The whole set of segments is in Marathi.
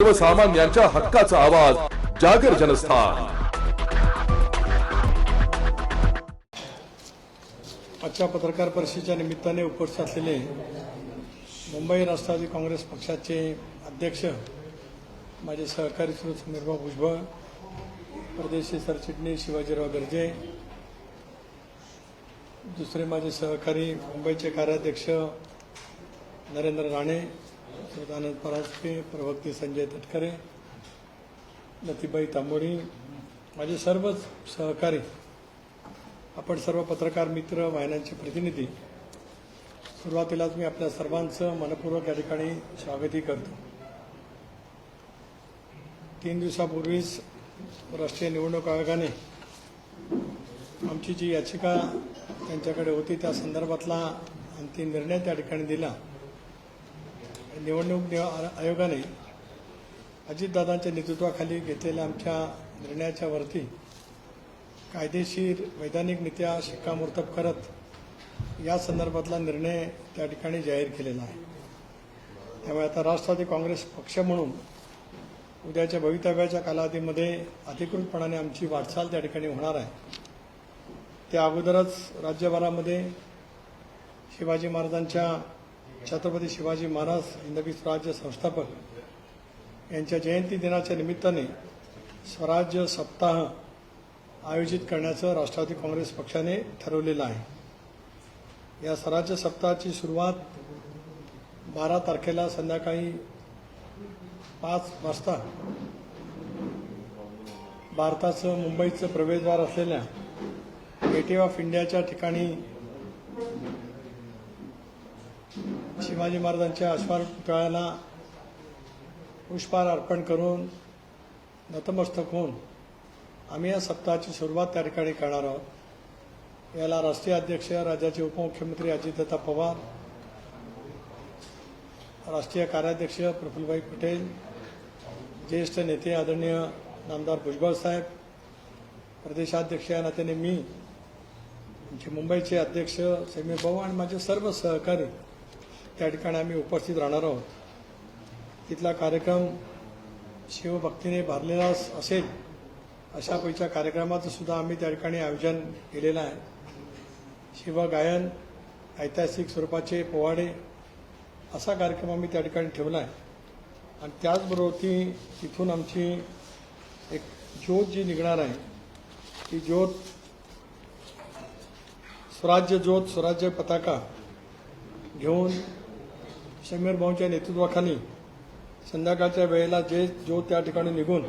सर्वसामान्यांच्या हक्काचा आवाज जागर जनस्थान. आजच्या पत्रकार परिषदेच्या निमित्ताने उपस्थित असलेले मुंबई राष्ट्रवादी काँग्रेस पक्षाचे अध्यक्ष माझे सहकारी श्री समीरभाऊ भुजबळ परदेशी सरचिटणीस शिवाजीराव गर्जे दुसरे माझे सहकारी मुंबईचे कार्याध्यक्ष नरेंद्र राणे सदानंद परांजपे प्रवक्ते संजय तटकरे लतीबाई तांबोळी माझे सर्वच सहकारी आपण सर्व पत्रकार मित्र वाहिन्यांचे प्रतिनिधी सुरुवातीलाच मी आपल्या सर्वांचं मनपूर्वक या ठिकाणी स्वागतही करतो. तीन दिवसापूर्वीच राष्ट्रीय निवडणूक आयोगाने आमची जी याचिका त्यांच्याकडे होती त्या संदर्भातला अंतिम निर्णय त्या ठिकाणी दिला. निवडणूक आयोगाने अजितदादांच्या नेतृत्वाखाली घेतलेल्या आमच्या निर्णयाच्या वरती कायदेशीर वैधानिकरित्या शिक्कामोर्तब करत या संदर्भातला निर्णय त्या ठिकाणी जाहीर केलेला आहे. त्यामुळे आता राष्ट्रवादी काँग्रेस पक्ष म्हणून उद्याच्या भवितव्याच्या कालावधीमध्ये अधिकृतपणाने आमची वाटचाल त्या ठिकाणी होणार आहे. त्या अगोदरच राज्यभरामध्ये शिवाजी महाराजांच्या छत्रपती शिवाजी महाराज हिंदवी स्वराज्य संस्थापक यांच्या जयंती दिनाच्या निमित्ताने स्वराज्य सप्ताह आयोजित करण्याचं राष्ट्रवादी काँग्रेस पक्षाने ठरवलेलं आहे. या स्वराज्य सप्ताहाची सुरुवात बारा तारखेला संध्याकाळी पाच वाजता भारताचं मुंबईचं प्रवेशद्वार असलेल्या गेटवे ऑफ इंडियाच्या ठिकाणी शिवाजी महाराजांच्या अश्वार पुतळ्याला पुष्पहार अर्पण करून नतमस्तक होऊन आम्ही या सप्ताहाची सुरुवात त्या ठिकाणी करणार आहोत. याला राष्ट्रीय अध्यक्ष राज्याचे उपमुख्यमंत्री अजितदत्ता पवार राष्ट्रीय कार्याध्यक्ष प्रफुल्लभाई पटेल ज्येष्ठ नेते आदरणीय नामदार भुजबळ साहेब प्रदेशाध्यक्ष या नात्याने मी मुंबईचे अध्यक्ष समीर भाऊ आणि माझे सर्व सहकारी त्या ठिकाणी आम्ही उपस्थित राहणार आहोत. तिथला कार्यक्रम शिवभक्तीने भरलेला असेल अशा पैच्या कार्यक्रमाचं सुद्धा आम्ही त्या ठिकाणी आयोजन केलेलं आहे. शिवगायन ऐतिहासिक स्वरूपाचे पोवाडे असा कार्यक्रम आम्ही त्या ठिकाणी ठेवला आहे. आणि त्याचबरोबर ती तिथून आमची एक ज्योत जी निघणार आहे ती ज्योत स्वराज्य ज्योत स्वराज्य पताका घेऊन समीर भाऊंच्या नेतृत्वाखाली संध्याकाळच्या वेळेला जे जो त्या ठिकाणी निघून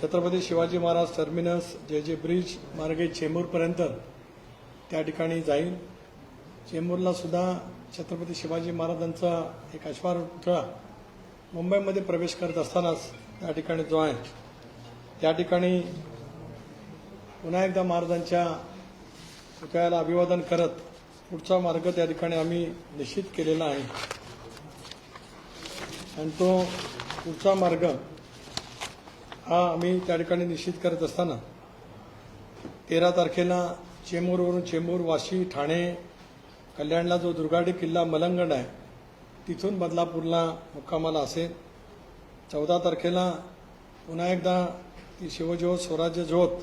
छत्रपती शिवाजी महाराज टर्मिनस जे जे ब्रिज मार्गे चेंबूरपर्यंत त्या ठिकाणी जाईल. चेंबूरला सुद्धा छत्रपती शिवाजी महाराजांचा एक अश्वार पुतळा मुंबईमध्ये प्रवेश करत असतानाच त्या ठिकाणी जो आहे त्या ठिकाणी पुन्हा एकदा महाराजांच्या पुतळ्याला अभिवादन करत पुढचा मार्ग त्या ठिकाणी आम्ही निश्चित केलेला आहे. आणि तो पुढचा मार्ग हा आम्ही त्या ठिकाणी निश्चित करत असताना तेरा तारखेला चेंबूरवरून चेंबूर वाशी ठाणे कल्याणला जो दुर्गाडी किल्ला मलंगड आहे तिथून बदलापूरला मुक्कामाला असेल. चौदा तारखेला पुन्हा एकदा ती शिवज्योत स्वराज्य ज्योत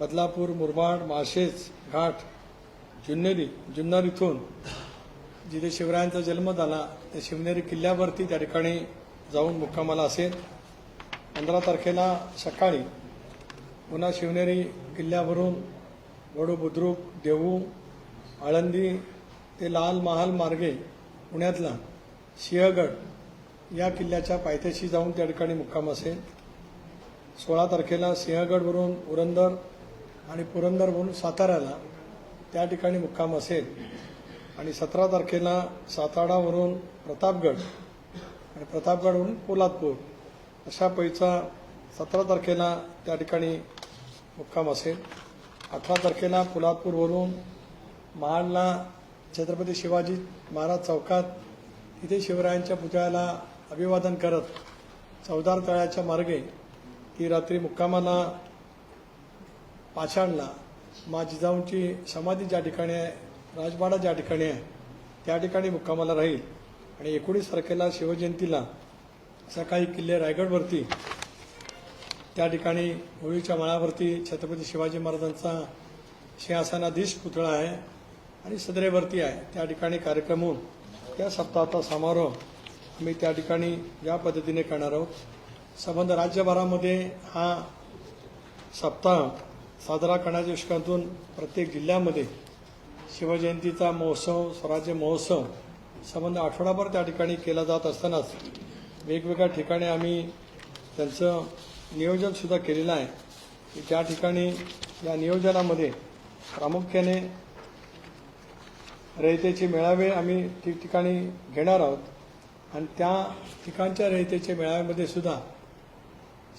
बदलापूर मुरबाड माळशेज घाट जुन्नेरी जुन्नर इथून जिथे शिवरायांचा जन्म झाला त्या शिवनेरी किल्ल्यावरती त्या ठिकाणी जाऊन मुक्कामाला असेल. पंधरा तारखेला सकाळी पुन्हा शिवनेरी किल्ल्यावरून वडू बुद्रुक देहू आळंदी ते लाल महाल मार्गे पुण्यातला सिंहगड या किल्ल्याच्या पायथ्याशी जाऊन त्या ठिकाणी मुक्काम असेल. सोळा तारखेला सिंहगडवरून पुरंदर आणि पुरंदरवरून साताऱ्याला त्या ठिकाणी मुक्काम असेल. आणि सतरा तारखेला सातारावरून प्रतापगड आणि प्रतापगडवरून पोलादपूर अशा पैचा सतरा तारखेला त्या ठिकाणी मुक्काम असेल. अठरा तारखेला पोलादपूरवरून महाडला छत्रपती शिवाजी महाराज चौकात तिथे शिवरायांच्या पुतळ्याला अभिवादन करत चौदार तळ्याच्या मार्गे ती रात्री मुक्कामाला पाषाणला मा जिजाऊंची समाधी ज्या ठिकाणी आहे राजवाडा ज्या ठिकाणी आहे त्या ठिकाणी मुक्कामाला राहील. आणि एकोणीस तारखेला शिवजयंतीला सकाळी किल्ले रायगडवरती त्या ठिकाणी होळीच्या माळावरती छत्रपती शिवाजी महाराजांचा सिंहासनाधीश पुतळा आहे आणि सदरेवरती आहे. त्या ठिकाणी कार्यक्रम होऊन त्या सप्ताहाचा समारोह आम्ही त्या ठिकाणी या पद्धतीने करणार आहोत. संबंध राज्यभरामध्ये हा सप्ताह साजरा करण्याच्या दृष्टिकोनातून प्रत्येक जिल्ह्यामध्ये शिवजयंतीचा महोत्सव स्वराज्य महोत्सव संबंध आठवडाभर त्या ठिकाणी केला जात असतानाच वेगवेगळ्या ठिकाणी आम्ही त्यांचं नियोजनसुद्धा केलेलं आहे. की त्या ठिकाणी या नियोजनामध्ये प्रामुख्याने रयतेचे मेळावे आम्ही ठिकठिकाणी घेणार आहोत. आणि त्या ठिकाणच्या रयतेच्या मेळाव्यामध्ये सुद्धा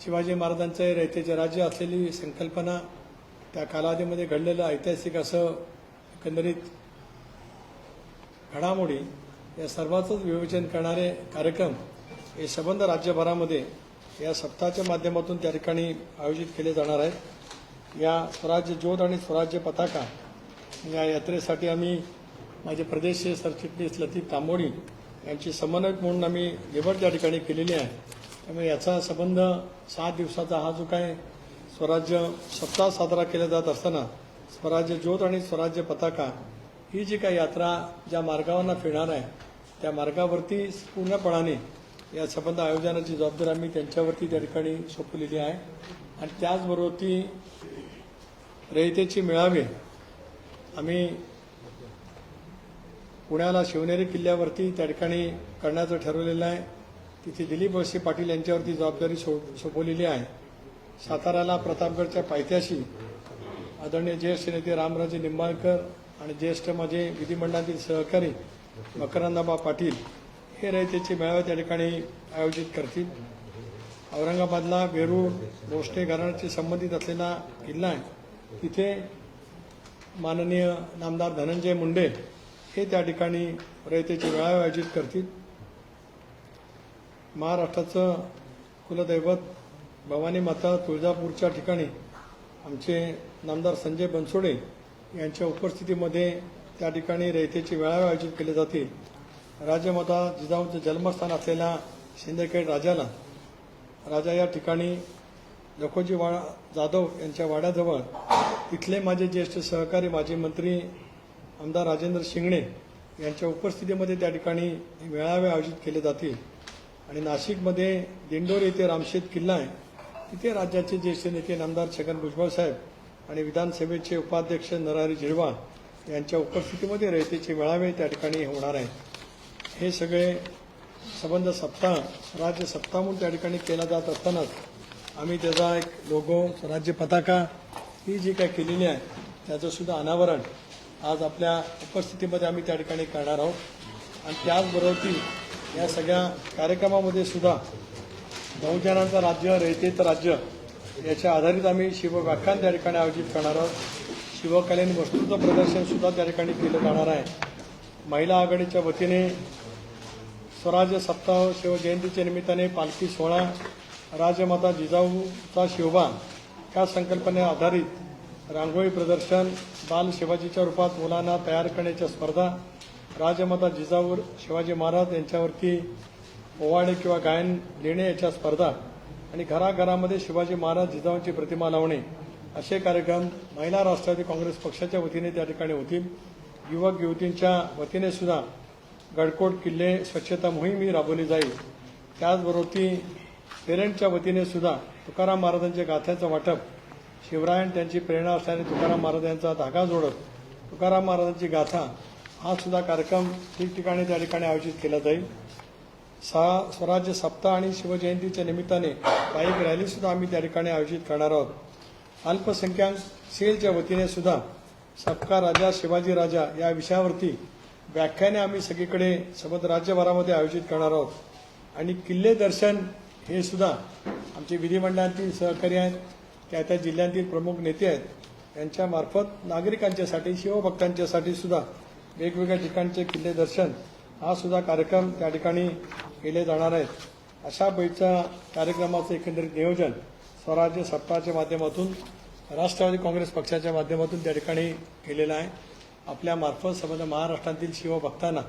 शिवाजी महाराजांचे रयतेचे राज्य असलेली संकल्पना त्या कालावधीमध्ये घडलेलं ऐतिहासिक असं एकंदरीत घडामोडी या सर्वांचंच विवेचन करणारे कार्यक्रम हे संबंध राज्यभरामध्ये या सप्ताहाच्या माध्यमातून त्या ठिकाणी आयोजित केले जाणार आहेत. या स्वराज्य ज्योत आणि स्वराज्य पताका या यात्रेसाठी आम्ही माझे प्रदेश सरचिटणीस लतीफ तांबोडी यांची समन्वयक म्हणून आम्ही निवड त्या ठिकाणी केलेली आहे. त्यामुळे याचा संबंध सात दिवसाचा हा जो काय स्वराज्य सप्ताह साजरा केला जात असताना स्वराज्य ज्योत आणि स्वराज्य पताका ही जी काही यात्रा ज्या मार्गावरनं फिरणार आहे त्या मार्गावरती पूर्णपणाने या संबंध आयोजनाची जबाबदारी आम्ही त्यांच्यावरती त्या ठिकाणी सोपवलेली आहे. आणि त्याचबरोबर ती रयतेची मेळावे आम्ही पुण्याला शिवनेरी किल्ल्यावरती त्या ठिकाणी करण्याचं ठरवलेलं आहे. तिथे दिलीप वळसे पाटील यांच्यावरती जबाबदारी सो सोपवलेली आहे. साताऱ्याला प्रतापगडच्या पायथ्याशी आदरणीय ज्येष्ठ नेते रामराजे निंबाळकर आणि ज्येष्ठ माझे विधिमंडळातील सहकारी मकरंदाबा पाटील हे रयतेचे मेळावे त्या ठिकाणी आयोजित करतील. औरंगाबादला वेरूळ भोसले घराण्याशी संबंधित असलेला किल्ला आहे. तिथे माननीय नामदार धनंजय मुंडे हे त्या ठिकाणी रयतेचे मेळावे आयोजित करतील. महाराष्ट्राचं कुलदैवत भवानी माता तुळजापूरच्या ठिकाणी आमचे नामदार संजय बनसोडे यांच्या उपस्थितीमध्ये त्या ठिकाणी रयतेचे मेळावे आयोजित केले जातील. राजमाता जिजाऊंचं जन्मस्थान असलेल्या शिंदखेड राजाला. राजा या ठिकाणी लखोजी वाडा जाधव यांच्या वाड्याजवळ इथले माझे ज्येष्ठ सहकारी माजी मंत्री आमदार राजेंद्र शिंगणे यांच्या उपस्थितीमध्ये त्या ठिकाणी मेळावे आयोजित केले जातील. आणि नाशिकमध्ये दिंडोरी येथे रामशेत किल्ला आहे. तिथे राज्याचे ज्येष्ठ नेते नामदार छगन भुजबळ साहेब आणि विधानसभेचे उपाध्यक्ष नरहरी झिरवा यांच्या उपस्थितीमध्ये रयतेचे मेळावे त्या ठिकाणी होणार आहेत. हे सगळे संबंध सप्ताह स्वराज्य सप्ताह म्हणून त्या ठिकाणी केला जात असतानाच आम्ही त्याचा एक लोगो स्वराज्य पताका ही जी काय केलेली आहे त्याचं सुद्धा अनावरण आज आपल्या उपस्थितीमध्ये आम्ही त्या ठिकाणी करणार आहोत. आणि त्याचबरोबर ती या सगळ्या कार्यक्रमामध्ये सुद्धा बहुजनांचं राज्य रयतेचं राज्य याच्या आधारित आम्ही शिवव्याख्यान त्या ठिकाणी आयोजित करणार आहोत. शिवकालीन वस्तूचं प्रदर्शन सुद्धा त्या ठिकाणी केलं जाणार आहे. महिला आघाडीच्या वतीने स्वराज्य सप्ताह शिवजयंतीच्या निमित्ताने पालखी सोहळा राजमाता जिजाऊचा शिवबा या संकल्पने आधारित रांगोळी प्रदर्शन बाल शिवाजीच्या रूपात मुलांना तयार करण्याच्या स्पर्धा राजमाता जिजाऊ शिवाजी महाराज यांच्यावरती पोवाडे किंवा गायन लिहिणे याच्या स्पर्धा आणि घराघरामध्ये शिवाजी महाराज जिजाऊंची प्रतिमा लावणे असे कार्यक्रम महिला राष्ट्रवादी काँग्रेस पक्षाच्या वतीने त्या ठिकाणी होतील. युवक युवतींच्या वतीने सुद्धा गडकोट किल्ले स्वच्छता मोहीमही राबवली जाईल. त्याचबरोबर ती पेरेंटच्या वतीने सुद्धा तुकाराम महाराजांच्या गाथ्याचं वाटप शिवरायण त्यांची प्रेरणा असल्याने तुकाराम महाराज यांचा धागा जोडत तुकाराम महाराजांची गाथा हा सुद्धा कार्यक्रम ठिकठिकाणी त्या ठिकाणी आयोजित केला जाईल. सहा स्वराज्य सप्ताह आणि शिवजयंतीच्या निमित्ताने बाईक रॅलीसुद्धा आम्ही त्या ठिकाणी आयोजित करणार आहोत. अल्पसंख्याक सेलच्या वतीने सुद्धा सबका राजा शिवाजी राजा या विषयावरती व्याख्याने आम्ही सगळीकडे सबंध राज्यभरामध्ये आयोजित करणार आहोत. आणि किल्ले दर्शन हे सुद्धा आमचे विधिमंडळातील सहकारी आहेत त्या त्या जिल्ह्यातील प्रमुख नेते आहेत. यांच्यामार्फत नागरिकांच्यासाठी शिवभक्तांच्यासाठी सुद्धा वेगवेगळ्या ठिकाणचे किल्ले दर्शन हा सुद्धा कार्यक्रम त्या ठिकाणी केले जाणार आहेत. अशा बैठच्या कार्यक्रमाचं एकंदरीत नियोजन स्वराज्य सप्ताहाच्या माध्यमातून राष्ट्रवादी काँग्रेस पक्षाच्या माध्यमातून त्या ठिकाणी केलेलं आहे. आपल्यामार्फत समजा महाराष्ट्रातील शिवभक्तांना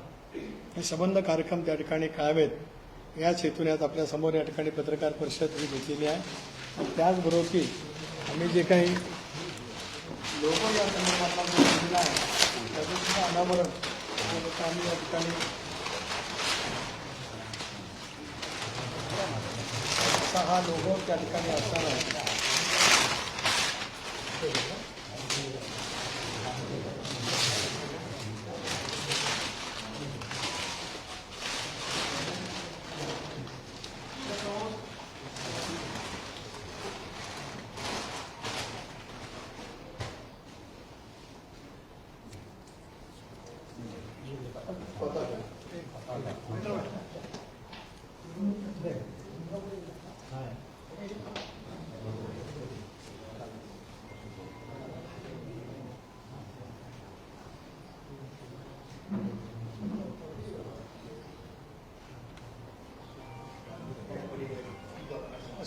हे संबंध कार्यक्रम त्या ठिकाणी कळावेत याच हेतूने आज आपल्यासमोर या ठिकाणी पत्रकार परिषद ही घेतलेली आहे. आणि त्याचबरोबर की आम्ही जे काही लोक या संदर्भातला आहे त्याचं सुद्धा अनावरण त्यानिमित्त आम्ही या ठिकाणी सहा लोक त्या ठिकाणी असणार आहे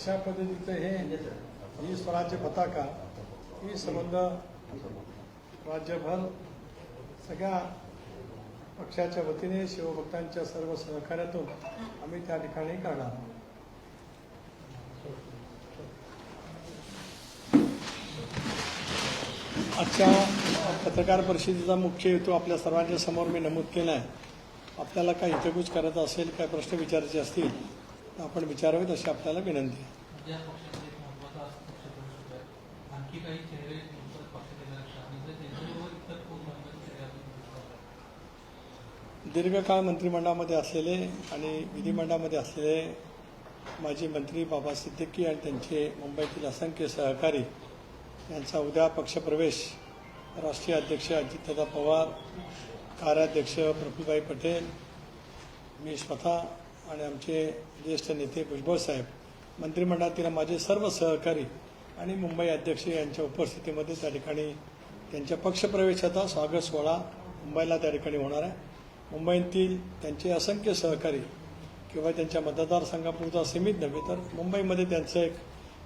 अशा पद्धतीचं हे ही स्वराज्य पताका ही संबंध राज्यभर सगळ्या पक्षाच्या वतीने शिवभक्तांच्या सर्व सहकार्यातून आम्ही त्या ठिकाणी करणार आजच्या पत्रकार परिषदेचा मुख्य हेतू आपल्या सर्वांच्या समोर मी नमूद केला आहे आपल्याला काही हितगुज करायचं असेल काय प्रश्न विचारायचे असतील आपण विचारावेत अशी आपल्याला विनंती आहे? दीर्घकाळ मंत्रिमंडळामध्ये असलेले आणि विधिमंडळामध्ये असलेले माजी मंत्री बाबा सिद्दीकी आणि त्यांचे मुंबईतील असंख्य सहकारी यांचा उद्या पक्षप्रवेश राष्ट्रीय अध्यक्ष अजितदादा पवार कार्याध्यक्ष प्रफुल्लभाई पटेल मी स्वतः आणि आमचे ज्येष्ठ नेते भुजबळ साहेब मंत्रिमंडळातील माझे सर्व सहकारी आणि मुंबई अध्यक्ष यांच्या उपस्थितीमध्ये त्या ठिकाणी त्यांच्या पक्षप्रवेशाचा स्वागत सोहळा मुंबईला त्या ठिकाणी होणार आहे. मुंबईतील त्यांचे असंख्य सहकारी किंवा त्यांच्या मतदारसंघापुरता सीमित नव्हे तर मुंबईमध्ये त्यांचं एक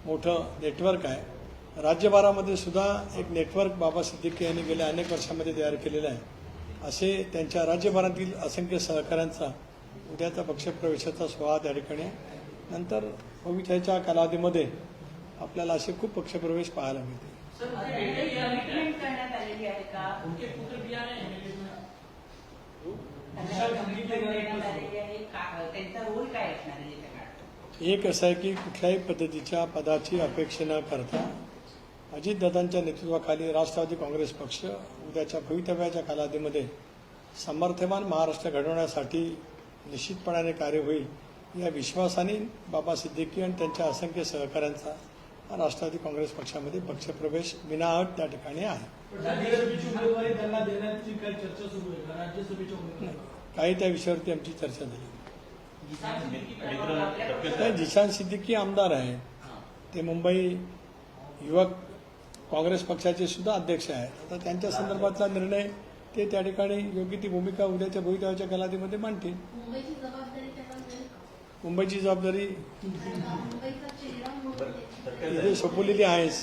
मोठं नेटवर्क आहे. राज्यभरामध्ये सुद्धा एक नेटवर्क बाबा सिद्दीकी यांनी गेल्या अनेक वर्षामध्ये तयार केलेलं आहे. असे त्यांच्या राज्यभरातील असंख्य सहकाऱ्यांचा उद्याचा पक्षप्रवेशाचा सोहळा त्या ठिकाणी आहे. नंतर भविष्याच्या कालावधीमध्ये आपल्याला असे खूप पक्षप्रवेश पाहायला मिळतील. कमिटमेंट करण्यात आलेली आहे का? उनके पुत्र भी आ रहे एमएलए में त्यांना कमिटमेंट देण्यात आलेली आहे. का त्यांचा रोल काय असणार आहे याच्या काळात? एक असं आहे की कुठल्याही पद्धतीच्या पदाची अपेक्षा न करता अजितदादांच्या नेतृत्वाखाली राष्ट्रवादी काँग्रेस पक्ष उद्याच्या भवितव्याच्या कालावधीमध्ये समर्थमान महाराष्ट्र घडवण्यासाठी निश्चितपणाने कार्य होईल या विश्वासाने बाबा सिद्दीकी आणि त्यांच्या असंख्य सहकाऱ्यांचा राष्ट्रवादी काँग्रेस पक्षामध्ये पक्षप्रवेश विनाअट त्या ठिकाणी आहे. काही त्या विषयावरती आमची चर्चा झाली. जिशान सिद्दीकी आमदार आहे ते मुंबई युवक काँग्रेस पक्षाचे सुद्धा अध्यक्ष आहेत. आता त्यांच्या संदर्भातला निर्णय ते त्या ठिकाणी योग्य ती भूमिका उद्याच्या भवितव्याच्या कालावधीमध्ये मांडतील. मुंबईची जबाबदारी. इथे सोपवलेली आहेच.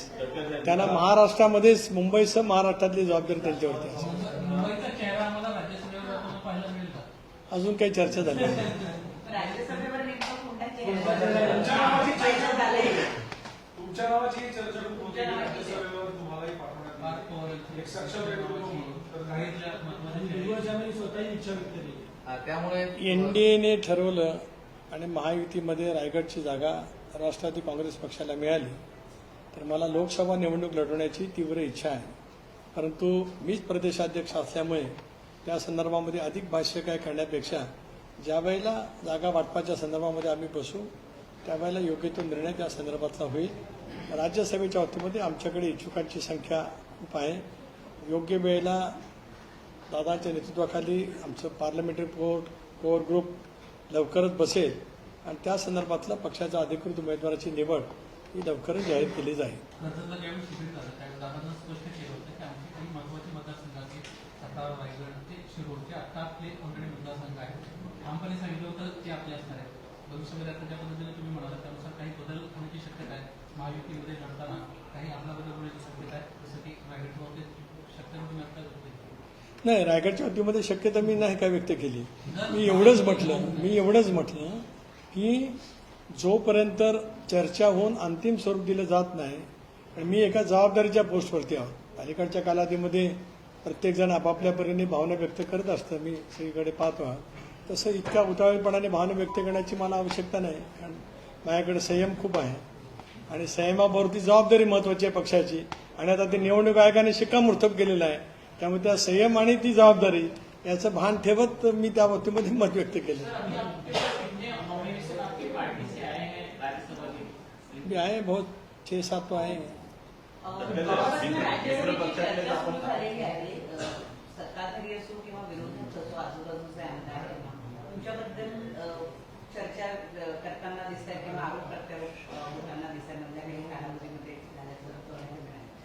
त्यांना महाराष्ट्रामध्येच मुंबईसह महाराष्ट्रातली जबाबदारी त्यांच्यावरती अजून काही चर्चा झाली तुमच्या नावाची चर्चा स्वतःही इच्छा व्यक्त केली. त्यामुळे एनडीएने ठरवलं आणि महायुतीमध्ये रायगडची जागा राष्ट्रवादी काँग्रेस पक्षाला मिळाली. तर मला लोकसभा निवडणूक लढवण्याची तीव्र इच्छा आहे. परंतु मीच प्रदेशाध्यक्ष असल्यामुळे त्या संदर्भामध्ये अधिक भाष्य काय करण्यापेक्षा ज्या वेळेला जागा वाटपाच्या संदर्भामध्ये आम्ही बसू त्यावेळेला योग्य तो निर्णय त्या संदर्भातला होईल. राज्यसभेच्या बाबतीमध्ये आमच्याकडे इच्छुकांची संख्या खूप आहे. योग्य वेळेला दादाच्या नेतृत्वाखाली आमचं पार्लमेंटरी कोर कोर ग्रुप लवकरच बसेल आणि त्या संदर्भातला पक्षाच्या अधिकृत उमेदवाराची निवड ही लवकरच जाहीर केली जाईल. कर्जतला ज्यावेळी स्पष्ट केलं होतं काही महत्त्वाचे आता सांगितलं होतं ते तुम्ही म्हणाला त्यानुसार काही शक्यता आहे. महायुतीमध्ये लढताना काही आपला शक्यता आहे जसं की नाही रायगडच्या बाबतीमध्ये शक्यता मी नाही काय व्यक्त केली. मी एवढंच म्हटलं मी एवढंच म्हटलं की जोपर्यंत चर्चा होऊन अंतिम स्वरूप दिलं जात नाही आणि मी एका जबाबदारीच्या पोस्टवरती आहोत. अलीकडच्या कालावधीमध्ये प्रत्येकजण आपापल्या परीने भावना व्यक्त करत असतं मी सगळीकडे पाहतो आहोत. तसं इतक्या उतावळीपणाने भावना व्यक्त करण्याची मला आवश्यकता नाही कारण माझ्याकडे संयम खूप आहे. आणि संयमाबरोबर जबाबदारी महत्वाची आहे पक्षाची. आणि आता ते निवडणूक आयोगाने शिक्कामोर्तब केलेलं आहे. त्यामुळे त्या संयम आणि ती जबाबदारी याचं भान ठेवत मी त्या बाबतीमध्ये मत व्यक्त केलं. आहे बहुत छे सात तो आहे. चर्चा करताना किंवा आरोप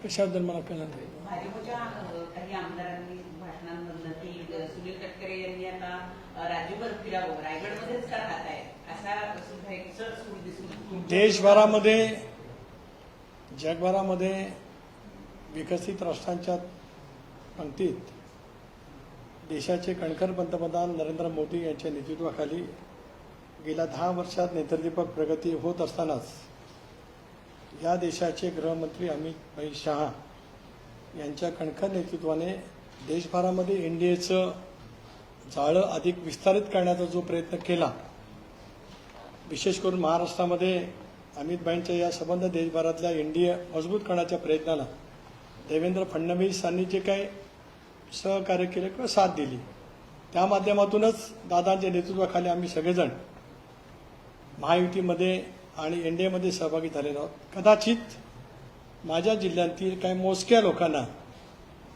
कशाबद्दल मला कळलं नाही. भाजपच्या काही आमदारांनी भाषणांमधलं की सुनील तटकरे यांनी आता राज्यभर फिरावं रायगडमध्येच का राहत आहे असा सुद्धा एक सूर दिसून देशभरामध्ये जगभरामध्ये विकसित राष्ट्रांच्या पंक्तीत देशाचे कणखर पंतप्रधान नरेंद्र मोदी यांच्या नेतृत्वाखाली गेल्या दहा वर्षात नेत्रदीपक प्रगती होत असतानाच या देशाचे गृहमंत्री अमित भाई शहा यांच्या कणखर नेतृत्वाने देशभरामध्ये एनडीएचं जाळं अधिक विस्तारित करण्याचा जो प्रयत्न केला विशेष करून महाराष्ट्रामध्ये अमितभाईंच्या या संबंध देशभरातल्या एनडीए मजबूत करण्याच्या प्रयत्नाला देवेंद्र फडणवीसांनी जे काही सहकार्य केलं किंवा साथ दिली त्या माध्यमातूनच दादांच्या नेतृत्वाखाली आम्ही सगळेजण महायुतीमध्ये आणि एन डी एमध्ये सहभागी झालेलो आहोत. कदाचित माझ्या जिल्ह्यातील काही मोजक्या लोकांना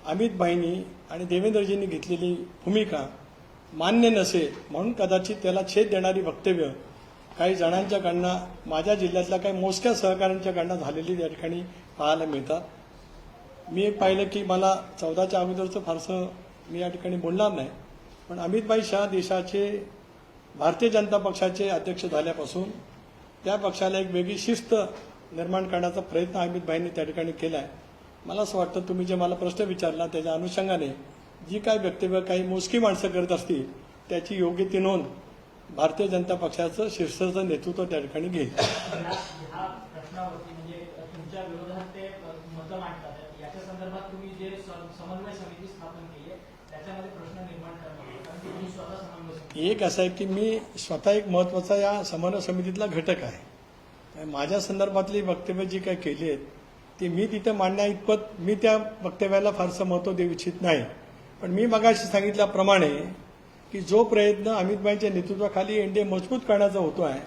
अमितभाईंनी आणि देवेंद्रजींनी घेतलेली भूमिका मान्य नसेल म्हणून कदाचित त्याला छेद देणारी वक्तव्य काही जणांच्याकडनं माझ्या जिल्ह्यातल्या काही मोजक्या सहकाऱ्यांच्याकडनं झालेली या ठिकाणी पाहायला मिळतात. मी पाहिलं की मला चौदाच्या अगोदरचं फारसं मी या ठिकाणी बोलणार नाही. पण अमितभाई शहा देशाचे भारतीय जनता पक्षाचे अध्यक्ष झाल्यापासून त्या पक्षाला एक वेगळी शिस्त निर्माण करण्याचा प्रयत्न अमितभाईंनी त्या ठिकाणी केला आहे मला असं वाटतं तुम्ही जे मला प्रश्न विचारला त्याच्या अनुषंगाने जी काय वक्तव्य काही मोजकी माणसं करत असतील त्याची योग्य ती नोंद भारतीय जनता पक्षाचं शीर्षाचं नेतृत्व त्या ठिकाणी घेईल. म्हणजे एक असं आहे की मी स्वतः एक महत्त्वाचा या समन्वय समितीतला घटक आहे. माझ्या संदर्भातली वक्तव्य जी काही केली आहेत ती मी तिथं मांडण्या इतपत मी त्या वक्तव्याला फारसं महत्त्व देऊ इच्छित नाही. पण मी मगाशी सांगितल्याप्रमाणे की जो प्रयत्न अमितभाईंच्या नेतृत्वाखाली एनडीए मजबूत करण्याचा होतो आहे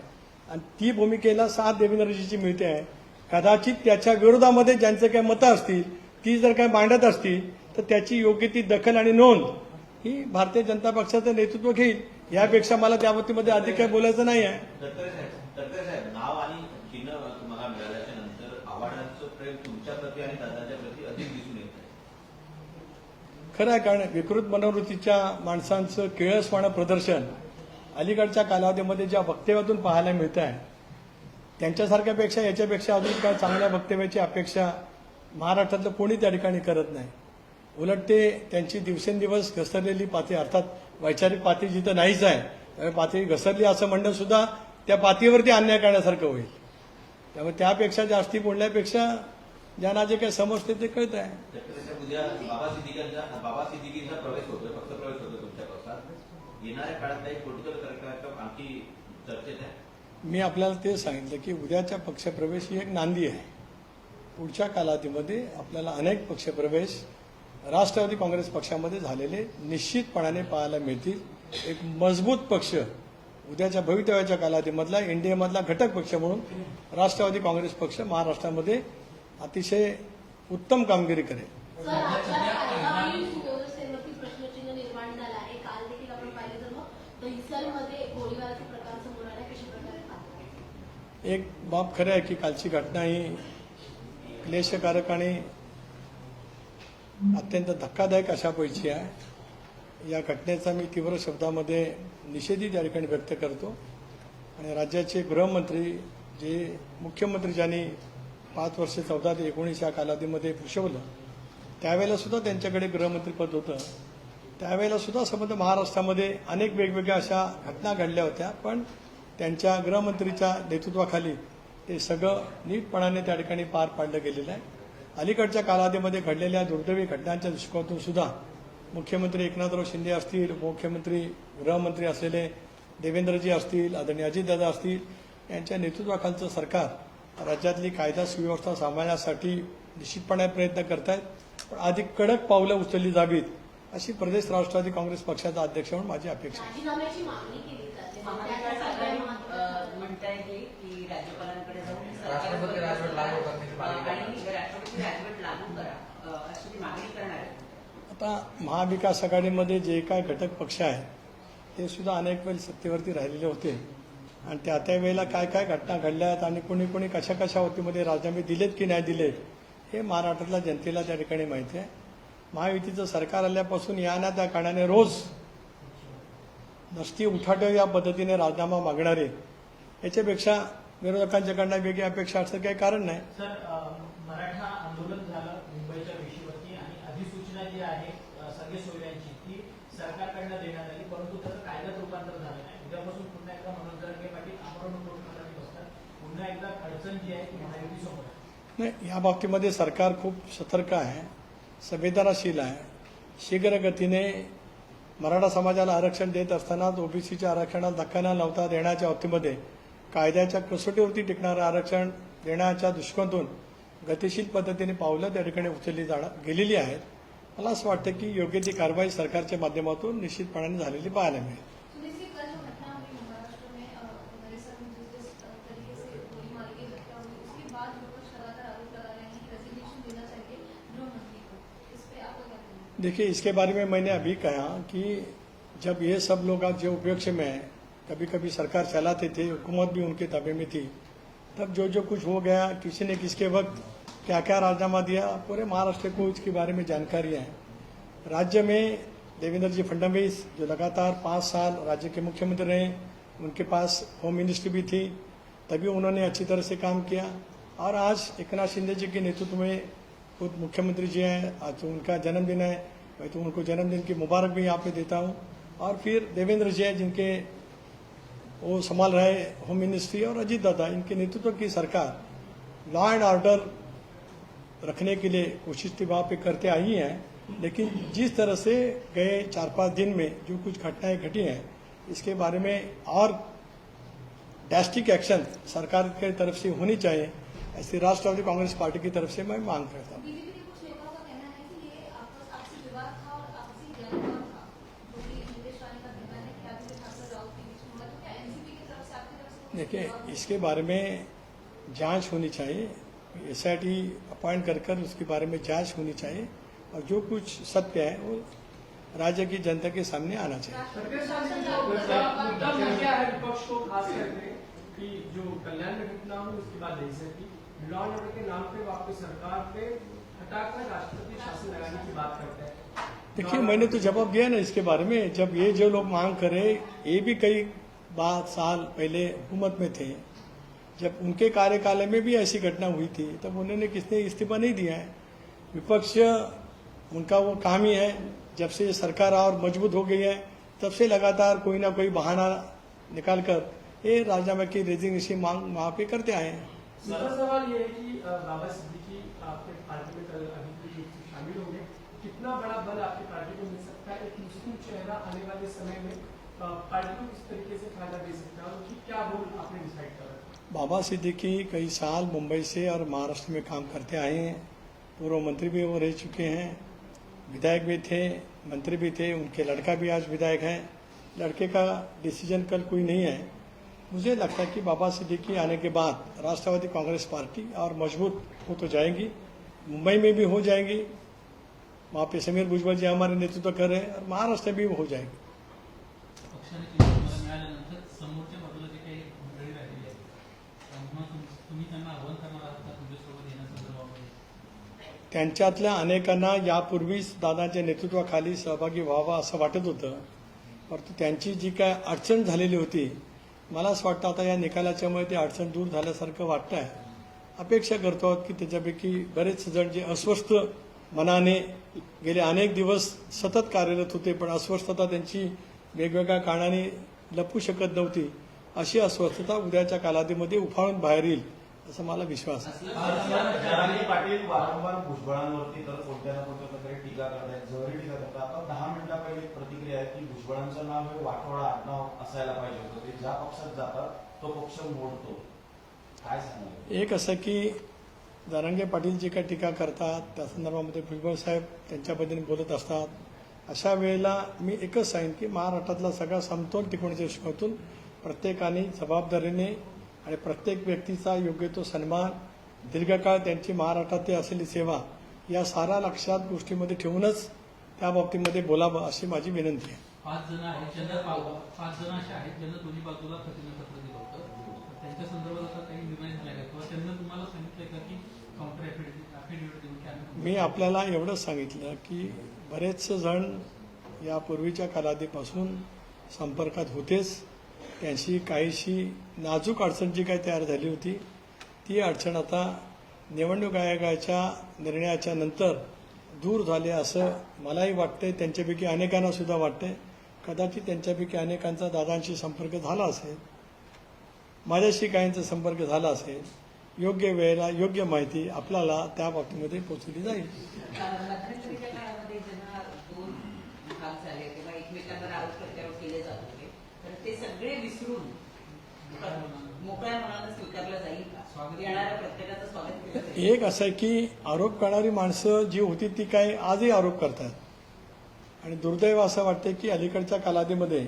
आणि ती भूमिकेला साथ देवेंद्रजीची मिळते आहे कदाचित त्याच्या विरोधामध्ये ज्यांचे काही मतं असतील ती जर काही मांडत असतील तर त्याची योग्य ती दखल आणि नोंद ही भारतीय जनता पक्षाचं नेतृत्व घेईल यापेक्षा मला त्या बाबतीमध्ये अधिक काही बोलायचं नाही आहे तटकरे साहेब तटकरे साहेब नाव आणि चिन्ह तुम्हाला मिळाल्याच्या नंतर आव्हानाचं प्रेम तुमच्या प्रती आणि दादाच्या प्रती अधिक दिसून येत खरं आहे कारण विकृत मनोवृत्तीच्या माणसांचं केळसवाणं प्रदर्शन अलीकडच्या कालावधीमध्ये ज्या वक्तव्यातून पाहायला मिळत आहे त्यांच्यासारख्यापेक्षा याच्यापेक्षा अजून काय चांगल्या वक्तव्याची अपेक्षा महाराष्ट्रातलं कोणी त्या ठिकाणी करत नाही. उलट ते त्यांची दिवसेंदिवस घसरलेली पाती अर्थात वैचारिक पाती जिथं नाहीच आहे त्यामुळे पाती घसरली असं म्हणणं सुद्धा त्या पातीवरती अन्याय करण्यासारखं होईल. त्यामुळे त्यापेक्षा जास्ती बोलण्यापेक्षा ज्यांना जे काही समजते ते कळत आहे. मी आपल्याला ते सांगितलं की उद्याच्या पक्षप्रवेश ही एक नांदी आहे. पुढच्या कालावधीमध्ये आपल्याला अनेक पक्षप्रवेश राष्ट्रवादी काँग्रेस पक्षामध्ये झालेले निश्चितपणाने पाहायला मिळतील. एक मजबूत पक्ष उद्याच्या भवितव्याच्या कालावधीमधला एनडीएमधला घटक पक्ष म्हणून राष्ट्रवादी काँग्रेस पक्ष महाराष्ट्रामध्ये अतिशय उत्तम कामगिरी करेल. एक बाब खरं आहे की कालची घटना ही क्लेशकारक आणि अत्यंत धक्कादायक अशा पैकी आहे. या घटनेचा मी तीव्र शब्दामध्ये निषेधही त्या ठिकाणी व्यक्त करतो. आणि राज्याचे गृहमंत्री जे मुख्यमंत्री ज्यांनी पाच वर्ष चौदा ते एकोणीस या कालावधीमध्ये भूषवलं त्यावेळेला सुद्धा त्यांच्याकडे गृहमंत्रीपद होतं. त्यावेळेला सुद्धा संबंध महाराष्ट्रामध्ये अनेक वेगवेगळ्या अशा घटना घडल्या होत्या पण त्यांच्या गृहमंत्रीच्या नेतृत्वाखाली ते सगळं नीटपणाने त्या ठिकाणी पार पाडलं गेलेलं आहे. अलीकडच्या कालावधीमध्ये घडलेल्या दुर्दैवी घटनांच्या दृष्टिकोनातून सुद्धा मुख्यमंत्री एकनाथराव शिंदे असतील मुख्यमंत्री गृहमंत्री असलेले देवेंद्रजी असतील आदरणीय अजितदादा असतील यांच्या नेतृत्वाखालचं सरकार राज्यातली कायदा सुव्यवस्था सांभाळण्यासाठी निश्चितपणे प्रयत्न करत आहेत पण अधिक कडक पावलं उचलली जावीत अशी प्रदेश राष्ट्रवादी काँग्रेस पक्षाचा अध्यक्ष म्हणून माझी अपेक्षा आता महाविकास आघाडीमध्ये जे काय घटक पक्ष आहेत ते सुद्धा अनेक वेळ सत्तेवरती राहिलेले होते. आणि त्या त्या वेळेला काय काय घटना घडल्यात आणि कोणी कोणी कशा कशा होतीमध्ये राजीनामे दिलेत की नाही दिलेत हे महाराष्ट्रातल्या जनतेला त्या ठिकाणी माहिती आहे. महायुतीचं सरकार आल्यापासून या ना त्या कारणाने रोज नसती उठाटव या पद्धतीने राजीनामा मागणारे. याच्यापेक्षा विरोधकांच्याकडनं वेगळी अपेक्षा असतं काही कारण नाही सर अ, मराठा आंदोलन झालं मुंबईच्या वेशीवरती आणि अधिसूचना जी आहे अ, सर्वे सोयऱ्यांची ती सरकारकडनं देण्यात आली परंतु त्याचं कायद्यात रूपांतर झालं नाही उद्यापासून पुन्हा एकदा मनोज जरंगे पाटील आमरण उपोषणासाठी बसतात पुन्हा एकदा अडचण जी आहे ती महायुती समोर आहे नाही या बाबतीमध्ये सरकार खूप सतर्क आहे संवेदनाशील आहे. शीघ्र गतीने मराठा समाजाला आरक्षण देत असतानाच ओबीसीच्या आरक्षणात धक्का न लावता देण्याच्या बाबतीमध्ये कायद्याच्या कसोटीवरती टिकणारं आरक्षण देण्याच्या दृष्टिकोनातून गतिशील पद्धतीने पावलं त्या ठिकाणी उचलली जाणं गेलेली आहेत. मला असं वाटतं की योग्य ती कारवाई सरकारच्या माध्यमातून निश्चितपणाने झालेली पाहायला मिळेल. देखिए, इसके बारे में मैंने अभी कहा कि जब ये सब लोग आज जो उपयोक्ष में हैं कभी कभी सरकार चलाते थे, हुकूमत भी उनके ताबे में थी, तब जो जो कुछ हो गया, किसी ने किसके वक्त क्या क्या राजनामा दिया, पूरे महाराष्ट्र को इसके बारे में जानकारियाँ हैं। राज्य में देवेंद्र जी फडणवीस, जो लगातार पाँच साल राज्य के मुख्यमंत्री रहे, उनके पास होम मिनिस्ट्री भी थी, तभी उन्होंने अच्छी तरह से काम किया और आज एकनाथ शिंदे जी के नेतृत्व में खुद मुख्यमंत्री जी हैं, आज तो उनका जन्मदिन है, मैं तो उनको जन्मदिन की मुबारक भी यहाँ पे देता हूँ। और फिर देवेंद्र जी हैं, जिनके वो संभाल रहे होम मिनिस्ट्री और अजीत दादा, इनके नेतृत्व की सरकार लॉ एंड ऑर्डर रखने के लिए कोशिश तो वहाँ पे करते आई हैं, लेकिन जिस तरह से गए चार पाँच दिन में जो कुछ घटनाएँ घटी हैं, इसके बारे में और ड्रास्टिक एक्शन सरकार की तरफ़ से होनी चाहिए। ऐसी राष्ट्रवादी कांग्रेस पार्टी की तरफ से मैं मांग करता हूँ। बीजेपी के कुछ नेताओं का कहना है कि ये आपस आपसी विवाद था और आपसी ज्ञापन था जो कि नितेश राणे का कहना है कि आदित्य ठाकरे राउत के बीच में हुआ तो क्या एनसीपी की तरफ से आपकी तरफ से कुछ देखिए जवाब इसके बारे में जांच होनी चाहिए एसआईटी अपॉइंट कर कर उसके बारे में जांच होनी चाहिए और जो कुछ सत्य है वो राज्य की जनता के सामने आना चाहिए। लॉ एंड ऑर्डर के नाम पे वापस सरकार पे हटाकर राष्ट्रपति शासन लगाने की बात करते हैं। देखिए, मैंने तो जवाब दिया ना इसके बारे में। जब ये जो लोग मांग करे ये भी कई बार साल पहले हुकूमत में थे। जब उनके कार्यकाल में भी ऐसी घटना हुई थी, तब उन्होंने किसने इस्तीफा नहीं दिया है? विपक्ष, उनका वो काम ही है जब से ये सरकार और मज़बूत हो गई है, तब से लगातार कोई ना कोई बहाना निकाल कर ये राजनामा की रेजिग्नेशन मांग वहाँ पे करते आए हैं। दूसरा सवाल ये है कि बाबा सिद्दीकी आपके पार्टी में कल रूप से शामिल होंगे। कितना बड़ा बल आपकी पार्टी को मिल सकता है? एक मुस्लिम चेहरा आने वाले समय में पार्टी को किस तरीके से फ़ायदा दे सकता है क्या रोल आपने डिसाइड करा? बाबा सिद्दीकी कई साल मुंबई से और महाराष्ट्र में काम करते आए हैं। पूर्व मंत्री भी वो रह चुके हैं, विधायक भी थे, मंत्री भी थे, उनके लड़का भी आज विधायक है। लड़के का डिसीज़न कल कोई नहीं है। मुझे लगता है कि बाबा सिद्दीकी आने के बाद राष्ट्रवादी कांग्रेस पार्टी और मज़बूत हो तो जाएगी मुंबई में भी हो जाएँगी वहाँ पे समीर भुजबल जी हमारे नेतृत्व कर रहे हैं और महाराष्ट्र में भी हो जाएगी। त्यांच्यातल्या अनेकांना यापूर्वीच दादाच्या नेतृत्वाखाली सहभागी व्हावा असं वाटत होतं. परंतु त्यांची जी काय अडचण झालेली होती मला असं वाटतं आता या निकालाच्यामुळे ती अडचण दूर झाल्यासारखं वाटतं आहे अपेक्षा करतो आहोत की त्याच्यापैकी बरेच जण जे अस्वस्थ मनाने गेले अनेक दिवस सतत कार्यरत होते पण अस्वस्थता त्यांची वेगवेगळ्या कारणाने लपू शकत नव्हती. अशी अस्वस्थता उद्याच्या कालावधीमध्ये उफाळून बाहेर येईल. असा मला विश्वास आहे जरांगे पाटील वारंवार भुजबळांवरती तर कोणत्या ना कोणत्या प्रकारे टीका करतायत जवळ टीका करतात. आता दहा मिनिटा पहिले एक प्रतिक्रिया आहे की भुजबळांचं नाव हे वाटोळा आडनाव असायला पाहिजे होतं. ते ज्या पक्षात जातात तो पक्ष मोडतो. काय सांगाल? एक असं की जरांगे पाटील जे काही टीका करतात त्या संदर्भामध्ये भुजबळ साहेब त्यांच्या पद्धतीने बोलत असतात. अशा वेळेला मी एकच सांगेन की महाराष्ट्रातला सगळा समतोल टिकवण्याच्या दृष्टिकोनातून प्रत्येकाने जबाबदारीने आणि प्रत्येक व्यक्तीचा योग्य तो सन्मान दीर्घकाळ त्यांची महाराष्ट्रात असलेली सेवा या साऱ्या लक्षात गोष्टीमध्ये ठेवूनच त्या बाबतीमध्ये बोलावं अशी माझी विनंती आहे. पाच जण आहेत ज्यांना पाच जण असे आहेत ज्यांना दोन्ही बाजूला प्रतिज्ञापत्र दिलं होतं. त्यांच्या संदर्भात आता काही निर्णय झाला का किंवा त्यांना तुम्हाला सांगितलंय का की काउंटर देऊन मी आपल्याला एवढंच सांगितलं की बरेच जण या पूर्वीच्या कालावधीपासून संपर्कात होतेच. त्याशी काहीशी नाजूक अडचण जी काही तयार झाली होती ती अडचण आता निवडणूक आयोगाच्या निर्णयाच्या नंतर दूर झाले असं मलाही वाटतंय. त्यांच्यापैकी अनेकांना सुद्धा वाटतंय. कदाचित त्यांच्यापैकी अनेकांचा दादांशी संपर्क झाला असेल माझ्याशी काहींचा संपर्क झाला असेल योग्य वेळेला योग्य माहिती आपल्याला त्या बाबतीमध्ये पोचली जाईल मध्यंतरीच्या काळामध्ये जेव्हा दोन भाग झाले तेव्हा एकमेकांवर आरोप प्रत्यारोप केले जात होते तर ते सगळे विसरून मोकळ्या मनानं स्वीकारलं जाईल का? येणाऱ्या प्रत्येकाचं स्वागत केलं जाईल. एक असं आहे की आरोप करणारी माणसं जी होती ती काही आजही आरोप करतात. आणि दुर्दैव असं वाटतं की अलीकडच्या कालावधीमध्ये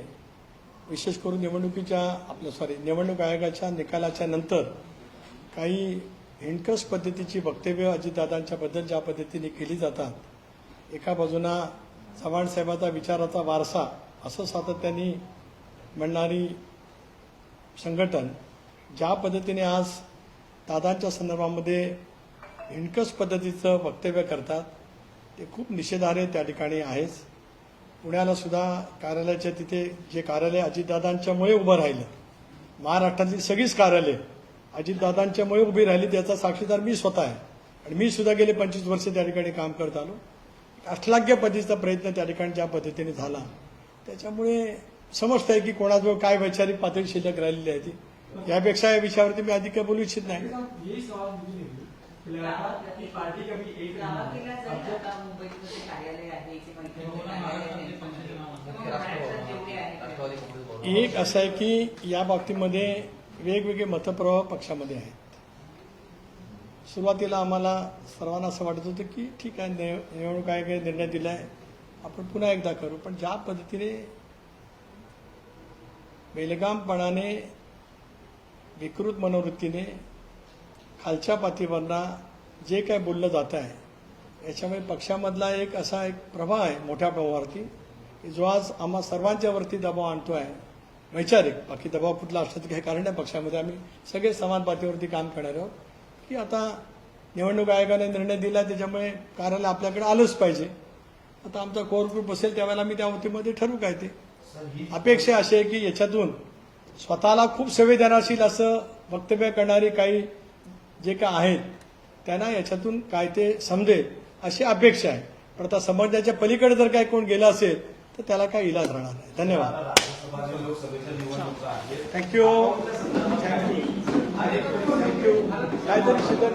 विशेष करून निवडणुकीच्या आपलं सॉरी निवडणूक आयोगाच्या निकालाच्या नंतर काही हिणकस पद्धतीची वक्तव्य अजितदादांच्या बद्दल ज्या पद्धतीने केली जातात एका बाजूना चव्हाण साहेबाचा विचाराचा वारसा असं सातत्याने म्हणणारी संघटन ज्या पद्धतीने आज दादांच्या संदर्भामध्ये हिणकस पद्धतीचं वक्तव्य करतात ते खूप निषेधार्ह त्या ठिकाणी आहेच. पुण्याला सुद्धा कार्यालयाच्या तिथे जे कार्यालय अजितदादांच्यामुळे उभं राहिलं महाराष्ट्रातली सगळीच कार्यालय अजितदादांच्यामुळे उभी राहिली त्याचा साक्षीदार मी स्वतः आहे. आणि मी सुद्धा गेले पंचवीस वर्ष त्या ठिकाणी काम करत आलो. अश्लाघ्य पद्धतीचा प्रयत्न त्या ठिकाणी ज्या पद्धतीने झाला त्याच्यामुळे समजतंय की कोणाजवळ काय वैचारिक पातळी शिल्लक राहिलेली आहे ती. यापेक्षा या विषयावरती मी अधिक काय बोलू इच्छित नाही. एक असं आहे की या बाबतीमध्ये वेगवेगळे मतप्रवाह पक्षामध्ये आहेत. सुरुवातीला आम्हाला सर्वांना असं वाटत होतं की ठीक आहे निवडणूक आयोगाने निर्णय दिला आहे आपण पुन्हा एकदा करू पण ज्या पद्धतीने बेलगामपणाने विकृत मनोवृत्तीने खालच्या पातळीवरना जे काय बोललं जात आहे याच्यामुळे पक्षामधला एक असा एक प्रभाव आहे मोठ्या प्रभावावरती की जो आज आम्हा सर्वांच्यावरती दबाव आणतो आहे वैचारिक बाकी दबाव कुठला असण्याचं काही कारण नाही पक्षामध्ये. आम्ही सगळे समान पातळीवरती काम करणार आहोत की आता निवडणूक आयोगाने निर्णय दिला त्याच्यामुळे कार्यालय आपल्याकडे आलंच पाहिजे. आता आमचा कोर ग्रुप असेल त्यावेळेला मी त्या वतीमध्ये ठरवू काय ते. अपेक्षा अशी आहे की याच्यातून स्वतःला खूप संवेदनाशील असं वक्तव्य करणारे काही जे काय आहेत त्यांना याच्यातून काय ते समजेल अशी अपेक्षा आहे. पण आता समजण्याच्या पलीकडे जर काय कोण गेलं असेल तर त्याला काय इलाज राहणार नाही. धन्यवाद. थँक्यू थँक्यू काहीतरी शिल्लक.